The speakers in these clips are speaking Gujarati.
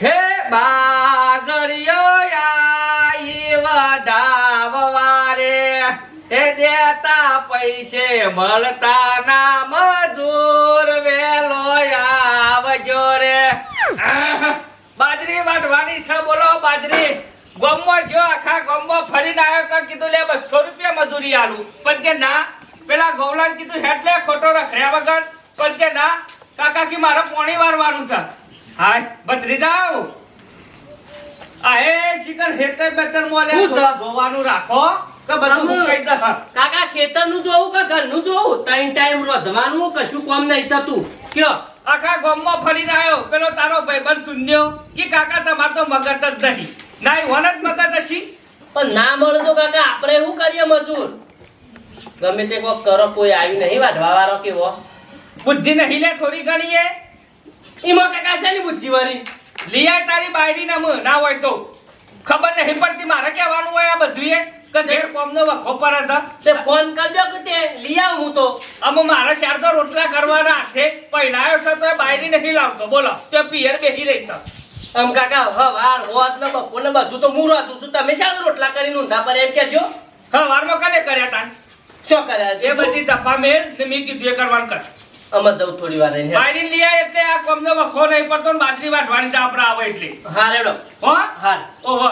હે બાજરિયો હે દેતા પૈસે મળતા ના મજૂર વેલો આવજો રે. બાજરી વાટવાની છે, બોલો બાજરી. ગોમમાં જો આખા ગોમમાં ફરીને આવ્યો કે કીધું, લે, બસો રૂપિયા મજૂરી આલું. પણ કે ના, પેલા ગૌલાન કીધું હેટલે ખોટો રખડ્યા વગર. પણ કે ના કાકા કી મારે પોણી વારવાનું છે. હાય બત્રી જાઓ આહે શિકર હેતર બેતર મોલે જોવાનું રાખો. કે બધું મુકાઈ જા કાકા ખેતરનું જોવું કે ઘરનું જોવું? ટાઈમ ટાઈમ રોધવાનું કશું કામ નહીં થતું. કયો? આખા ગામમાં ફરીને આવ્યો પેલો તારો ભાઈબંધ શૂન્યો. કે કાકા તમાર તો મગજ જ નહીં. ના ઈ જ મગજ હશી. પણ ના મળે તો કાકા આપણે શું કરીએ મજૂર? ગમે તે કોક કરો કોઈ આવી નહીં વાઢવા વાળો કેવો? બુદ્ધિ નહીં લે થોડી ઘણી એ એમાં કાકા છે ની બુદ્ધિ વાળી લીયા તારી બાયડી ના મું ના હોય તો. ખબર નહીં પડતી મારે કહેવાનું હોય આ બધું એ કે ઘેર કોમનો વખો પર હતા તે ફોન કરજો કે તે લિયા હું તો. આમ મારે ચાર તો રોટલા કરવાના છે. પહેલાયો છે તો બાયડી નહીં લાવતો બોલો તો પિયર બેસી રહી છે. આમ કાકા હવાર હોત ને બપોર ને બધું તો હું રાતું છું. તમે શાનું રોટલા કરીને ઊંધા પર એમ કેજો હા વારમાં કને કર્યા તા શું કર્યા? એ બધી તફા મેલ ને મેં કીધું એ કરવાનું કર. અમે જવું થોડી વાર રહીને બાયડી લીયા એટલે આ કોમનો વખો નહીં પડતો ને બાજરી વાટવાની તો આપણે આવે એટલે. હા રેડો. હો? હા ઓહો.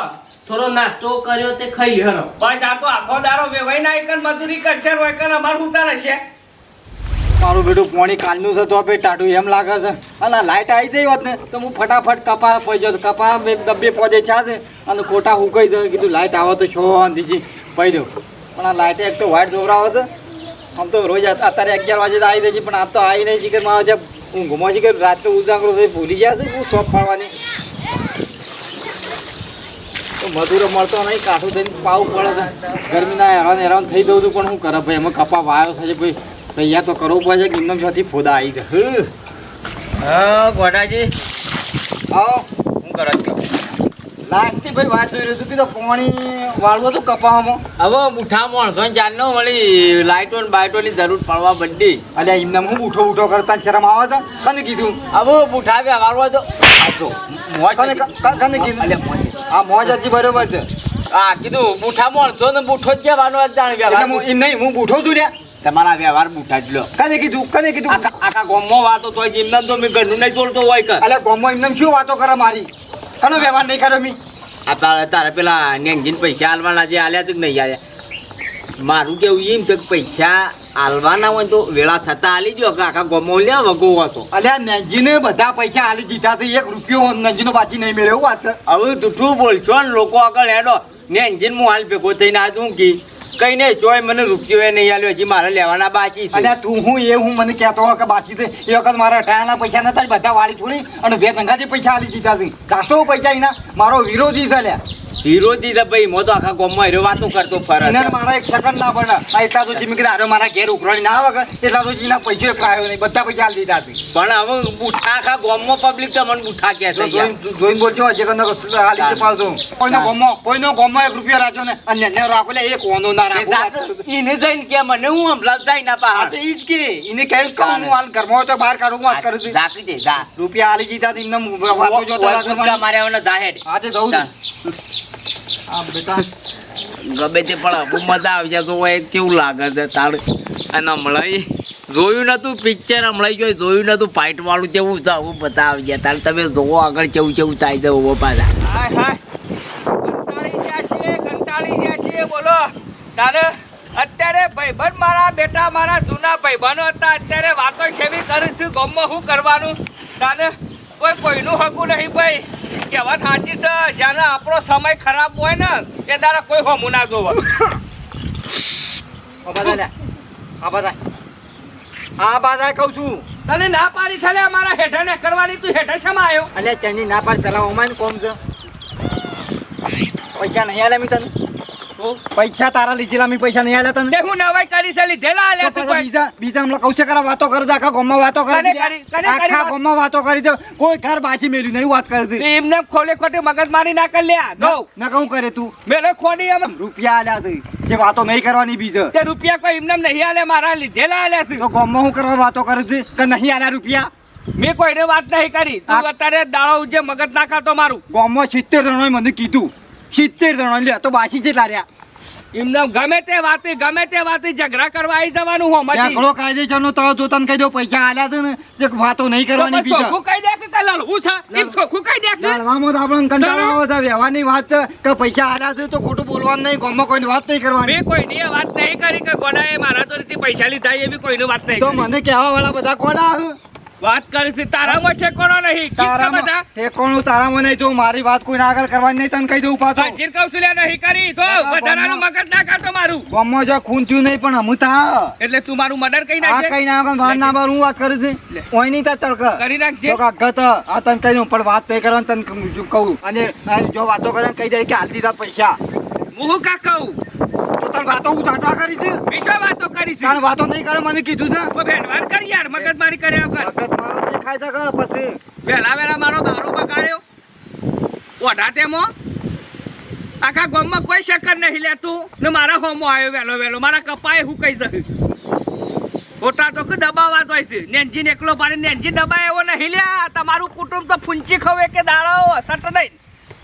થોડો નાસ્તો કર્યો તે ખાઈ હેરો બસ આ તો આખો દારો વેવાઈ ના એકન મજૂરી કરશે રોય કન અમાર ઉતાર હશે મારું બેટું પોણી કાલનું છે તો આપે ટાટું એમ લાગે છે. અને લાઇટ આવી જઈ હોત ને તો હું ફટાફટ કપા પહોંચ્યો તો કપા બે ડબ્બે પહોંચે છે અને ખોટા હુકાઈ દઉં કીધું લાઇટ આવે તો છો દીજી પહી દઉં. પણ આ લાઇટ એક તો વાઇટ જોવરાવો છે. આમ તો રોજ અત- અત્યારે અગિયાર વાગે તો આવી જાય છે પણ આ તો આવી નહીં છે કે મારા હું ઊંઘમાં છે કે રાત્રે ઉજાગરો થઈ ભૂલી ગયા છે હું શોપ પાડવાની. તો મધુરો મળતો નહીં કાઠું થઈને પાવું પડે છે. ગરમીના હેરાન હેરાન થઈ દઉં છું પણ હું કરે ભાઈ? એમાં કપા વાયો છે ભાઈ? તૈયાર તો કરવું પડે છે એમનેમ છથી ફોદા આવી જાય હા. ગોડાજી. આવો હું કરો છો લાગતી ભાઈ વાત જોઈ રહ્યો છું કે તો પાણી વાળવો તો કપામાં હવે મુઠા માણસો જાણનો વળી લાઇટો ને જરૂર પડવા બધી. અલ્યા એમને હું ઉઠો ઉઠો કરતા શરમ આવે તો કને કીધું? હવે મુઠા વ્યવહારવા તો મોજ કને કીધું? અલ્યા મોજ. હજી બરોબર છે. હા કીધું મુઠા માણસો ને બુઠો જ કહેવાનો જ જાણ હું નહીં હું બૂઠો છું તમારા વ્યવહાર બુઠા જ લો. કને કીધું? કને કીધું? આખા આખા ગામમાં વાતો તો એમને તો મેં ઘરનું નહીં તોડતો હોય કર અલ્યા ગોમમાં એમને શું વાતો કરે મારી? કનો વ્યવહાર નહીં કર્યો મી. આ તારે તારે પેલા નેંગજીને પૈસા આલવાના જે આલ્યા છે કે નહીં આલ્યા? મારું કેવું એમ છે કે પૈસા આલવાના હોય તો વેળા થતા આલી જો આખા ગોમો લ્યા વગો હતો અલ્યા નેજીને બધા પૈસા આલી દીધા છે એક રૂપિયો નજીનો બાકી નહીં મેળ્યો એવું વાત હવે જૂઠું બોલશો ને લોકો આગળ હેડો. ને એન્જિન હું હાલ ભેગો થઈને આ શું કી? કઈ નઈ, જોય મને રૂપિયો નહીં આલ્યો, હજી મારે લેવાના બાકી છે. અને તું હું એ હું મને કહેતો હોય કે બાકી છે, એ વખત મારા અઠાણાના પૈસા નતા બધા વાળી છોડી અને બે તંગાથી પૈસા આલી દીધા છે. કાતો પૈસા એના? મારો વિરોધી છે લ્યા વિરોધી છે ભાઈ મો તો આખા ગામમાં હેરો વાતો કરતો ફરજ ને મારા એક સેકન્ડ ના આ એટલા તો જીમી કીધા મારા ઘેર ઉઘરાણી ના આવે કે એટલા તો જીના પૈસો કાયો નહીં બધા પૈસા આલી દીધા પણ હવે બુઠા આખા ગામમાં પબ્લિક તો મને બુઠા કહે છે. જોઈને બોલજો જે કંદર આલી કે પાછો કોઈનો ગામમાં કોઈનો ગામમાં એક રૂપિયો રાખજો ને અને ને રાખો લે એક ઓનો ના રાખો. કરું જઈને કે મને હું હમણાં જાય ના પા તો ઈ જ કે એને કહ્યું કે હું. હાલ ઘરમાં તો બહાર કાઢું વાત કરું છું. રાખી દે જા. રૂપિયા આલી દીધા તો એમને વાતો જોતા મારે હવે જાહેર. આજે ચાલ. આ બેટા. ગમે તે પણ બહુ મજા આવી જાય તો એક કેવું લાગે છે તારે? અને હમણાં જોયું નતું પિક્ચર હમણાં જોઈ જોયું નતું ફાઇટ વાળું તેવું છે હું આવી જાય. તારે તમે જોવો આગળ કેવું કેવું થાય છે ઊભો પાછા. બોલો. તારે અત્યારે ભાઈબંધ મારા બેટા મારા જૂના ભાઈબંધો હતા અત્યારે વાતો સેવી કરું છું ગામમાં શું કરવાનું? તારે કોઈ કોઈનું હકું નહીં ભાઈ. કહેવત સાચી છે. જ્યારે આપણો સમય ખરાબ હોય ને તે તારે કોઈ હોમું ના જોવે. આ બાધા કહું છું. તને ના પાડી થલે અમારા હેઠળ ને કરવાની તું હેઠળ શેમાં આવ્યો? અલ્યા તેની ના પાડી પેલા ઓમાન કોમ છે. પૈસા નહીં આલે મી તને. પૈસા તારા લીધેલા મી પૈસા નહીં આલ્યા તને. હું નવાઈ કરી છે લીધેલા આલ્યા તું બીજા બીજા હમણાં કહું છે કરા વાતો કરે આખા ગોમમાં વાતો કરે? આખા ગોમમાં વાતો કરી દે કોઈ ઘર બાજી મેલ્યું નહીં વાત કરે છે. એમને ખોલે ખોટે મગજ મારી ના કરી લ્યા. નો ના કહું કરે તું. મેલે ખોડી એમ રૂપિયા આલ્યા છે. જે વાતો નહીં કરવાની બીજે. તે રૂપિયા કોઈ એમને નહીં આલે મારા લીધેલા આલ્યા છે. તો ગામમાં હું કરવા વાતો કરે છે કે નહીં આલ્યા રૂપિયા? મેં કોઈને વાત નહીં કરી. તું અત્યારે દાળો ઉજે મગજ ના ખાતો મારું. ગોમમાં સિત્તેર જણોએ મને કીધું. સિત્તેર જણો લ્યા તો બાસી જેટલા રહ્યા. એમને ગમે તે વાતે ગમે તે વાતે ઝઘડા કરવા આવી જવાનું હો મજી. ઝઘડો કાયદેસરનો તો જો તને કહી દો પૈસા આલ્યા છે ને જે વાતો નહીં કરવાની બીજા. ચોખ્ખું કહી દે કે કાલ લડવું છે? એમ ચોખ્ખું કહી દે કે? લડવામાં તો આપણને કંટાળો આવે છે વ્યવહારની વાત છે કે પૈસા આલ્યા છે તો ખોટું બોલવાનું નહીં ગામમાં કોઈની વાત નહીં કરવાની. મેં કોઈની વાત નહીં કરી કે ગોડાએ મારા તો પૈસા લીધા એવી કોઈની વાત નહીં તો મને કહેવા વાળા બધા કોડા આવે વાત કરી છે તારામાં ઠેકોણો નહીં. તારામાં ઠેકોણો તારામાં નહીં જો મારી વાત કોઈ આગળ કરવાની નહીં તને કહી દઉં પાછો. હાજીર કૌશલ્ય નહીં કરી. તો વધારાનું મગજ ના કાઢો મારું. ગામમાં જો ખૂન થયું નહીં પણ અમુ તા એટલે તું મારું મર્ડર આ નાખે કઈ ના આગળ વાર ના બાર હું વાત કરું છું. કોઈ નહીં તા તડક. કરી નાખજે. જો કાગત આ તને કહી દઉં પણ વાત નહીં કરવાની તને કહું- કહું. અને આ જો વાતો કરે કહી દે કે હાલતી તા પૈસા. હું કા કહું? તો તાર વાતો હું ટાટા કરી છે? વિશ્વ વાતો કરી છે? વાતો નહીં કરે મને કીધું છે. તો ભેળવાડ કરી યાર મગજ મારી કર્યા વગર. મગજ મારો દેખાય છે કે પછી. વહેલા વહેલા મારો દારૂ બગાડ્યો. ઓઢા તેમાં. આખા ગામમાં કોઈ શક્કર નહીં લેતું ને મારા હોમો આવ્યો વહેલો વહેલો મારા કપાએ હું કહી શકું ખોટા તો કે દબાવા હોય છે. નેનજી એકલો પાડી નેનજી દબાય એવો નહીં લ્યા તમારું કુટુંબ તો ફૂંચી ખવે કે દાડો સટ નહીં.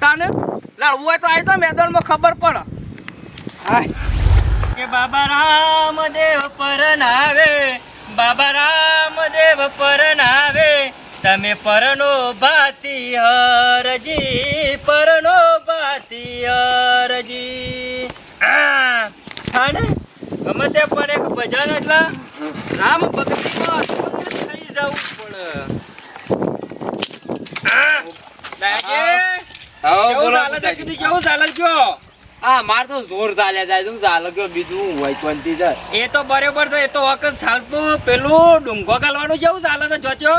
તાને લડવું હોય તો આવી તો મેદાનમાં ખબર પડે. કે બાબા રામદેવ પરનાવે બાબા રામદેવ પરનાવે તમે પરનો ભાતી હરજી પરનો ભાતી હરજી. ગમે તે પણ એક ભજન એટલા રામ ભક્તિમાં ધૂત થઈ જવું પડે. કેવું ચાલે છે? કેવું ચાલે છે? હા માર તો જોર ચાલ્યા જાય તું ચાલો? કે બીજું હોય શાંતિ છે. એ તો બરોબર છે એ તો વખત ચાલતું. પેલું ડુંગો ગાલવાનું કેવું ચાલે છે જોજો.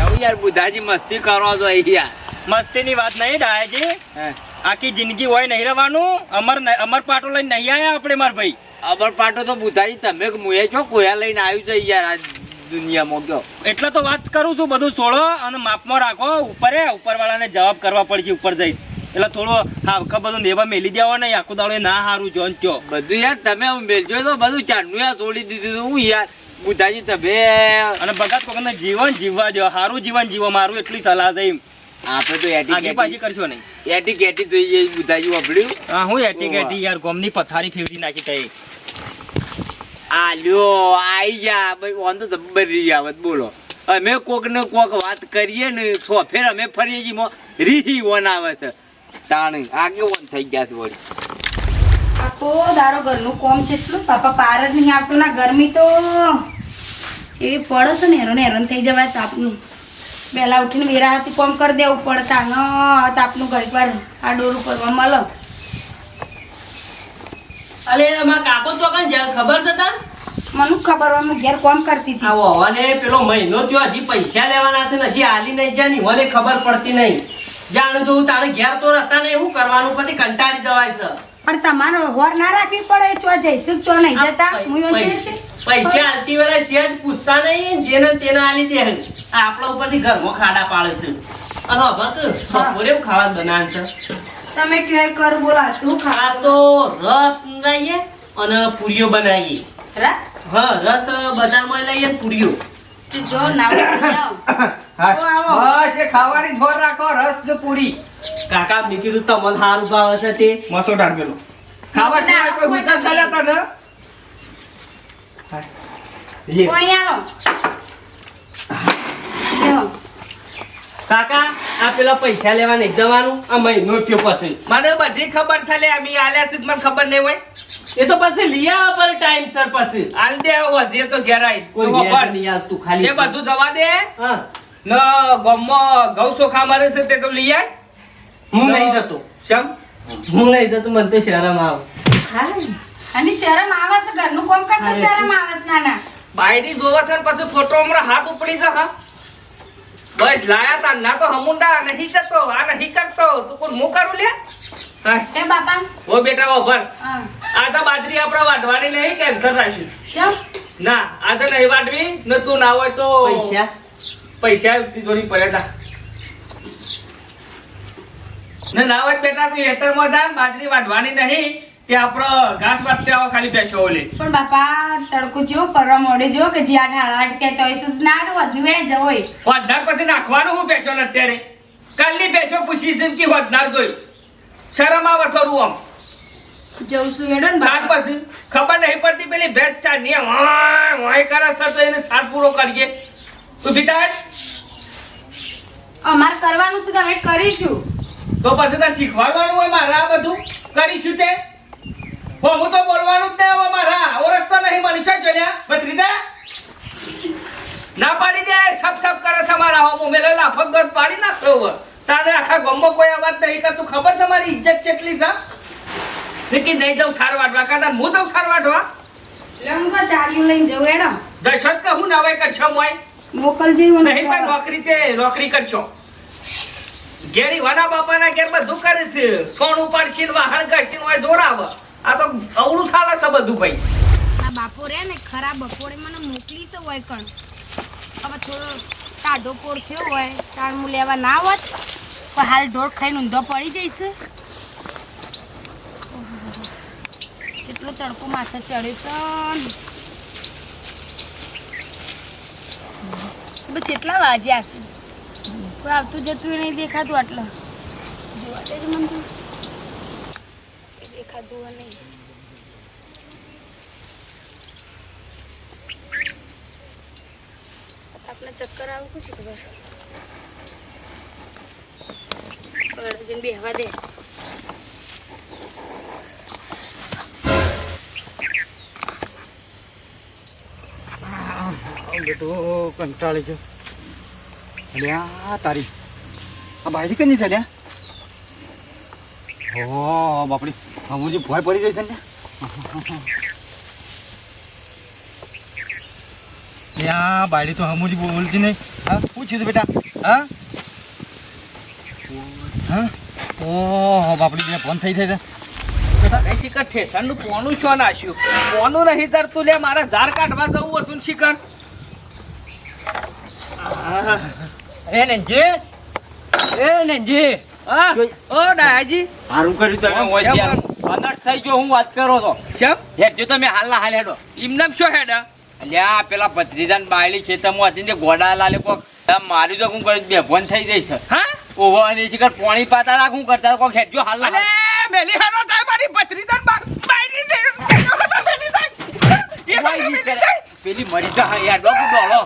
એવું યાર બુધાજી મસ્તી કરો છો અહીંયા મસ્તીની વાત નહીં ડાયાજી. આખી જિંદગી હોય નહીં રહેવાનું. અમર અમર પાટો લઈને નહીં આવ્યા આપણે માર ભાઈ. અમર પાટો તો બુધાજી તમે મુએ છો કોયા લઈને આવ્યું છે યાર આ દુનિયામાં ગયો. એટલે તો વાત કરું છું બધું છોડો અને માપમાં રાખો. ઉપર ઉપરવાળાને જવાબ કરવા પડશે ઉપર જઈ એટલે થોડો હાવખા બધું નેવા મેલી દેવા ને આખું દાડો ના હારું જોન ચો બધું યાર તમે મેલજો તો બધું ચાંદનું યાર છોડી દીધું હું યાર બુધાજી તમે. અને ભગત કોકને જીવન જીવવા જો સારું જીવન જીવો મારું એટલી સલાહ છે એમ. આપણે તો એટી પાછી કરશો નહીં. એટી કેટી જોઈ જઈ બુધાજી વાપડ્યું હા હું એટી કેટી યાર ગોમની પથારી ફેરવી નાખી તઈ. આલ્યો લ્યો આઈ જા ભાઈ વાંધો તો જબ્બર રહી આવત બોલો. અમે કોક ને કોક વાત કરીએ ને સોફેર અમે ફરીએ છીએ રીહી વન આવે છે. તાણ આગે વન થઈ ગયા છે વળી. આખો દારો ઘરનું કોમ છે એટલું? પાપા પાર જ નહીં આવતું ના ગરમી તો એવી પડે છે ને હેરાન હેરાન થઈ જવાય તાપનું. પહેલાં ઉઠીને વેરા હાથી કોમ કરી દેવું પડતા ન તાપનું ઘડીક વાર આ ડોર ઉપર મળે. અલે અમાર કાકો ચોકન ખબર છે તને? મને ખબર હોય ઘેર કોમ કરતી હતી. આ વવાને પેલો મહિનો થયો હજી પૈસા લેવાના છે ને હજી હાલી નહીં જ્યાં ની ખબર પડતી નહીં. જાણ છું તારે ઘેર તો રહેતા ને એવું કરવાનું? પછી કંટાળી જવાય છે. પણ તમારો હોર ના રાખવી પડે ચો જઈશું ચો નહીં જતા. હું. પૈસા આલતી વેળા સેજ પૂછતા નહીં જેને તેને આલી દે આપણા ઉપરથી ઘરમાં ખાડા પાડે છે. અને ખબર કે બપોરે ખાવા બનાવે છે. તમે ક્યાંય કર બોલા તું ખા તો રસ લઈએ અને પૂરીઓ બનાવીએ. રસ? હા રસ બજારમાં લઈએ પૂરીઓ. તું જો ના આવો આવો બસ એ ખાવાની જોર રાખો રસ ને પૂરી કાકા મેં કીધું તમને સારું ભાવે છે તે મસો ટાંકેલો ખાવા સિવાય કોઈ ઊંચા ચાલ્યા તા ને લે. કોણી આલો લ્યો. કાકા આ પેલા પૈસા લેવા નહીં જવાનું? આ મહિનો થયો પછી. મને બધી ખબર છે લે અમે આલ્યા છે મને ખબર નહીં હોય. એ તો પછી લિયા પર ટાઈમ સર પછી. આલ દે વધીએ તો ઘેરાઈ કોઈ ખબર. નહીં આવતું ખાલી. એ બધું જવા દે. હા. ન ગમમાં ગૌ સોખા મારે છે તે તો લઈ આય. હું નહીં જતો. શમ હું નહીં જતો મને તો શરમ આવે. હા. અને શરમ આવે છે? ઘરનું કોમ કરતા શરમ આવે છે નાના. બાયડી જોવા સર પછી ફોટો હમણાં હાથ ઉપડી જા હા બસ લાયા તા ના તો હમુંડા નહીં જતો આ નહીં કરતો. તું કોણ હું કરું લે? હા. એ બાપા. ઓ બેટા ઓ ભર. આ તો બાજરી આપણે વાટવાની નહીં કેન્સર રાખ્યું ના આ તો નહીં વાટવી ને તું ના હોય તો પૈસા. પૈસા તિજોરી પડ્યા ને ના હોય તો બેટા તું હેતરમાં જા બાજરી વાટવાની નહીં. કે આપણો ઘાસ વાટતે આવો ખાલી બેસો ઓલે પણ બાપા તડકો જો પરવા મોડે જો કે જે આઠ આઠ કહેતો હોય છે. ના તો વધુ વેળે જવો હોય. વધનાર પછી નાખવાનું હું બેસો ને અત્યારે? કાલની બેસો પૂછી છે કે વધનાર જોઈ શરમ આવે થોડું આમ. જઉં છું હેડો ને બાપા. પછી ખબર નહીં પડતી પેલી ભેજ ચા ને વાય વાય કરે છે તો એને સાથ પૂરો કરીએ. તું બીટા અમારે કરવાનું છે તો હવે કરીશું. તો પછી તો શીખવાડવાનું હોય મારે આ બધું? કરીશું તે? હો હું તો બોલવાનું જ નહીં હવે મારા. ઓળખતો નહીં મનીષા જોયા ભત્રીજા? ના પાડી દે સબ સબ કરે છે મારા. હો મેલે લાફક ગત પાડી નાખ્યો હવે. તારે આખા ગમમાં કોઈ અવાજ નહીં કરતું. ખબર છે મારી ઇજ્જત કેટલી છે? વિકી નહીં દઉં સાર વાટવા કાતા હું દઉં સાર વાટવા રંગ ચાલ્યું લઈને જવું હેડો દશત કે હું નવાઈ કરશો મોય? મોકલજો નહીં પણ નોકરી તે નોકરી કરશો. ઘેરી વાના બાપાના ઘેર બધું કરે છે. સોનું પાડશી ને વાહણ કરશી હોય જોરાવ. આ તો અવળું ચાલે છે બધું ભાઈ. બાપો રે ને ખરા બપોરે મને મોકલી તો હોય કણ. હવે થોડો ટાઢો કોર થયો હોય, તાણ હું લેવા ના હોત, તો હાલ ઢોર ખાઈને ઊંધો પડી જઈશ. કેટલો તડકો માથે ચડ્યો બસ કેટલા વાગ્યા છે? કોઈ આવતું જતું નહીં દેખાતું આટલો. જોવા દેજો મને તો. દેખાતું હોય નહીં આપણે ચક્કર આવે કુછ ખબર? અર્જુન બેહવા દે. બેટો કંટાળી છે અલ્યા તારી. આ ભાઈ કઈ છે લ્યા ઓ બાપડી. હમુજી ભોય પડી જાય છે ને. લ્યા બાળી તો હમુજી બોલતી નહીં હા પૂછ્યું છે બેટા? હા? હા? ઓ બાપડી બે ફોન થઈ થઈ છે શિખર ઠેસણનું પોનું છો નાખ્યું પોનું નહીં તરતું લે મારે ઝાર કાઢવા જવું હતું ને શિખર એ નેનજી એ નેનજી. હા? ઓ ડાયાજી. સારું કર્યું તમે હોય અનર્થ થઈ ગયો હું વાત કરો શેમ હેડજો તમે હાલના હાલ હેડો. ઇમનામ શું હેડા? અલ્યા પેલા ભત્રીજાન બાયલી છે તમે હતી ને ગોડા લાલે કોક. મારી માર્યું તો હું કર્યું બેભોન થઈ જાય છે. હા? ઓહો અને કર પોણી પાતા રાખું કરતા. કોક હેડજો હાલ અલે મેલી હારો થાય મારી ભત્રીજાન બાયલી બાયરી ને મેલી થાય પેલી મરી જા યાર ડોકુ ડોળો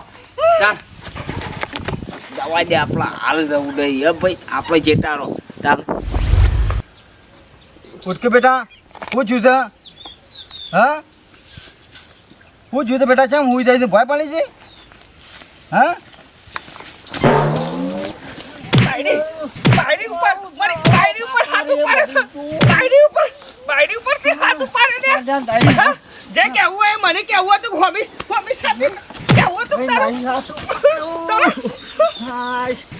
ચાલ. જવા દે આપણા હાલ જવું નહીં. હે ભાઈ આપણે જેટારો ચાલ. ઉઠકે બેટા પૂછ્યું છે હા? પૂછ્યું તો બેટા કેમ હું જાય છે ભય પાડી છે? હા? બાયરી બાયરી ઉપર મારી ઉપર હાથ ઉપાડે છે. ઉપર બાયરી ઉપરથી હાથ ઉપાડે ને. જે કેવું હોય એ મને કેવું હતું હોમી હોમી સાથે કેવું હતું તારું?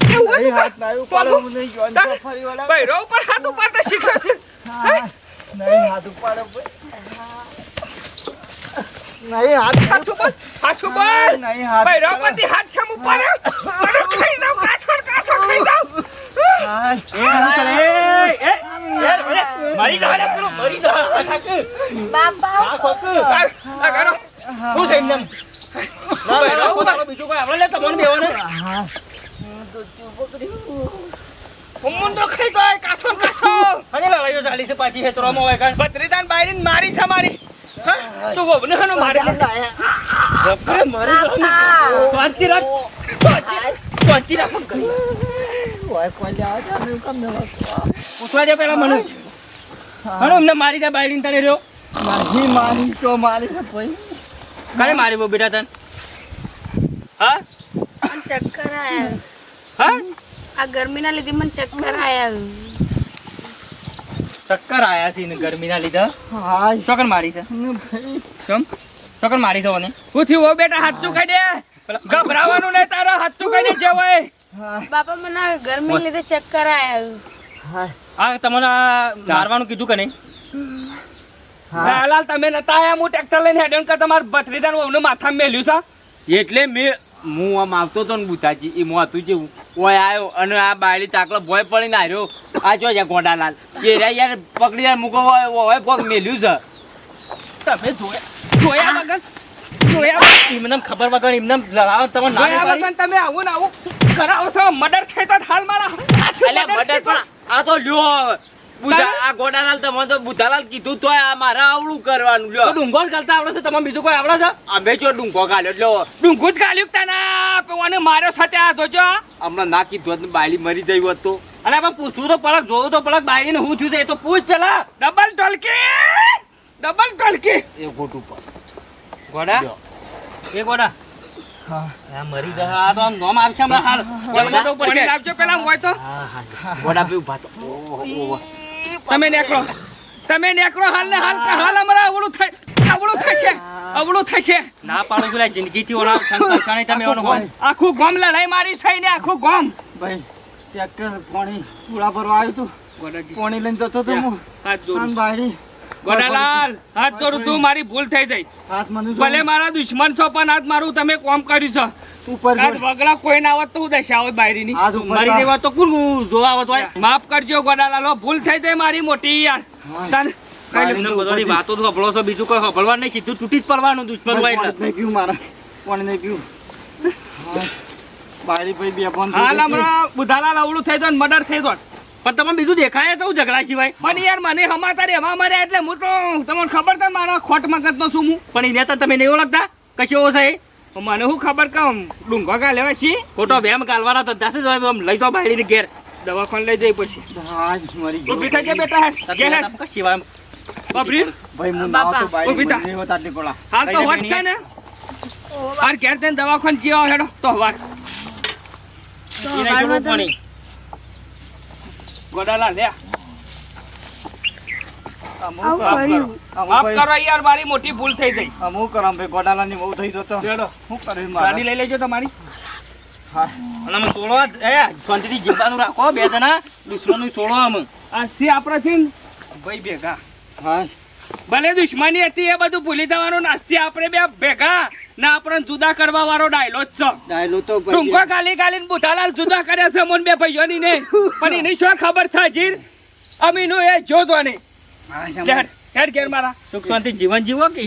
કેવું હતું તારું? બૈરો ઉપર હાથ ઉપાડતા શીખ્યો છે. હાથ ઉપર હાથ ઉપર. બૈરો ઉપરથી હાથ છમ ઉપાડે મને ખાઈ જાવ કાછળ કાછળ ખાઈ જાવ મારી જા રે પેલો મરી જા બાપા. આ ગાડો શું છે એમને બૈરો ઉપર બીજું કોઈ આપણે તમને બેવાને મુંડો ખાઈ જાય કાછળ કાછળ અને લડાઈઓ ચાલી છે પાછી હેતરોમાં હોય કાંઈ. બત્રીદાન બાયરીન મારી છે મારી. તું વહુને હાનો મારી ગભરે મરી શાંતિ રાખ. શાંતિ રાખ પૂછવા દે પેલા મને. હાલો એમને મારી દે બાયડીને તને રહ્યો. મારી મારી તો મારી છે ભાઈ. કાલે મારી બહુ બેટા તને. હા? ચક્કર આયા. હા? આ ગરમીના લીધે મને ચક્કર આયા. ચક્કર આયા છે ને ગરમીના લીધે. હા ચોકન મારી છે? કેમ ચોકન મારી છે મને હું થયું? ઓ બેટા હાથ ચુકાઈ દે. ગભરાવાનું નહીં તારા હાથ ચુકાઈ દે જવાય બાપા મને ગરમી લીધે ચક્કર આયા. હા તમને મારવાનું કીધું કે નહીં? લાલ તમે નતા આયા? હું ટ્રેક્ટર લઈને હેડન કે તમાર ભત્રીદાન વહુને માથામાં મેલ્યું છે? એટલે મેં હું આમ આવતો હતો ને બુતાજી એ હતું જેવું. ઓય આવ્યો અને આ બાયડી તાકલો ભોય પડીને આવ્યો આ જો ગોડાલાલ. એ રે યાર પકડી યાર મૂકો હોય પગ મેલ્યું છે. તમે જોયા જોયા વગર જોયા એમને ખબર વગર એમને લડાવો તમે જોયા વગર તમે આવું ને આવું કરાવો છો મર્ડર થઈ તો હાલ મારા મર્ડર પણ આ તો લ્યો આ ગોડાલાલ તમે તો બુધાલાલ કીધું તોય આ મારે આવડું કરવાનું લ્યો. ડુંગો કરતા આવડે છે તમે બીજું કોઈ આવડે છે? અમે જો ડુંગો જ ગાલ્યું તાના? પેવાને માર્યો સાથે આ જોજો. હમણાં ના કીધું હોત બાયલી મરી જઈ હોત તો. અને આપણે પૂછવું તો પડક જોવું તો પડક બાયલી ને હું છું એ તો પૂછ પેલા. ડબલ ટોલકી! ડબલ ટોલકી! એ ખોટું પર ગોડા? એ ગોડા? મરી ગયા. આ તો આમ નોમ આવશે હમણાં હાલ. તો પાણી પડશે પેલા હોય તો? ગોડા બી ઊભા તો. તમે નીકળો. તમે નીકળો હાલ ને હાલ હાલ અમારા અવળું થાય અવળું થશે અવળું થશે. ના પાડો પેલા જિંદગીથી ઓલા સંકલ્પને તમે આખું ગોમ લડાઈ મારી થઈ ને આખું ગોમ. ભાઈ ટ્રેક્ટર પાણી પૂળા ભરવા આવ્યું તું. પાણી લઈને જતો હતો હું. હાથ જોડું. બાયડી. ગોડાલાલ હાથ જોડું તું મારી ભૂલ થઈ ગઈ. હાથ મને ભલે મારા દુશ્મન છો પણ આજ મારું તમે કોમ કર્યું છે. ઉપર વગડા કોઈ ના આવત તો હું દશા આવત બાયરીની હાથ ઉપર મરી કર. દેવા તો કોણ જોવા આવત હોય. માફ કરજો ગોડાલાલો ભૂલ થઈ જાય મારી મોટી યાર. તને બધાની વાતો તો હંભળો છો બીજું કોઈ હંભળવા નહીં સીધું તૂટી જ પડવાનું દુશ્મન હોય નહીં પીવું મારા? પાણી નહીં પીવું હા. ભાઈ બે ફોન હાલ હમણાં બુધાલાલ અવળું થઈ જાય મર્ડર થઈ જાય. પણ તમે બીજું દેખાય તો ઝઘડા સિવાય. પણ યાર મને હમાતા રે હમા મારે એટલે હું તો તમને ખબર છે મારા ખોટ મગજ નો શું હું? પણ એને તો તમે નહીં ઓળખતા? કશો છે મને શું ખબર કે ડુંગો કા લેવા છી? ખોટો બેમ ગાલવાના તો દાસે જ હોય, આમ લઈ જાઓ બાયડી ઘેર. દવાખાને લઈ જઈ પછી. હા મરી ગયો ઊભી થઈ બેટા ઘેર કશી વાર બાપરી ભાઈ હું ના તો બાયડી નહીં હોત આટલી કોળા હાલ તો હોત છે ને. હાર ઘેર થઈને દવાખાને જીવો હેડો. તો વાર પણ. ગોડાલા લે અમુક માફ કરો યાર મારી મોટી ભૂલ થઈ ગઈ. અમુક કરમ ભાઈ ગોડાલાની બહુ થઈ જતો. હેડો શું કર્યું ગાડી લઈ લેજો તમારી. હા. અમે સોળો એ શાંતિથી જીવવાનું રાખો બે જણા. દુશ્મનનું સોળો અમે આજથી આપણે છે ને ભાઈ ભેગા. હા. ભલે દુશ્મની હતી એ બધું ભૂલી જવાનું નાસ્તી આપણે બે ભેગા. ના આપણે જુદા કરવા વાળો ડાયલો જ છે. ડાયલો તો ટૂંકો ગાલી ગાલીને બુધાલાલ જુદા કર્યા છે મને બે ભાઈઓની ને પણ એની શું ખબર છે જીર અમીનું એ જોતો નહીં હેડ ઘેર મારા. સુખ શાંતિ જીવન જીવો કે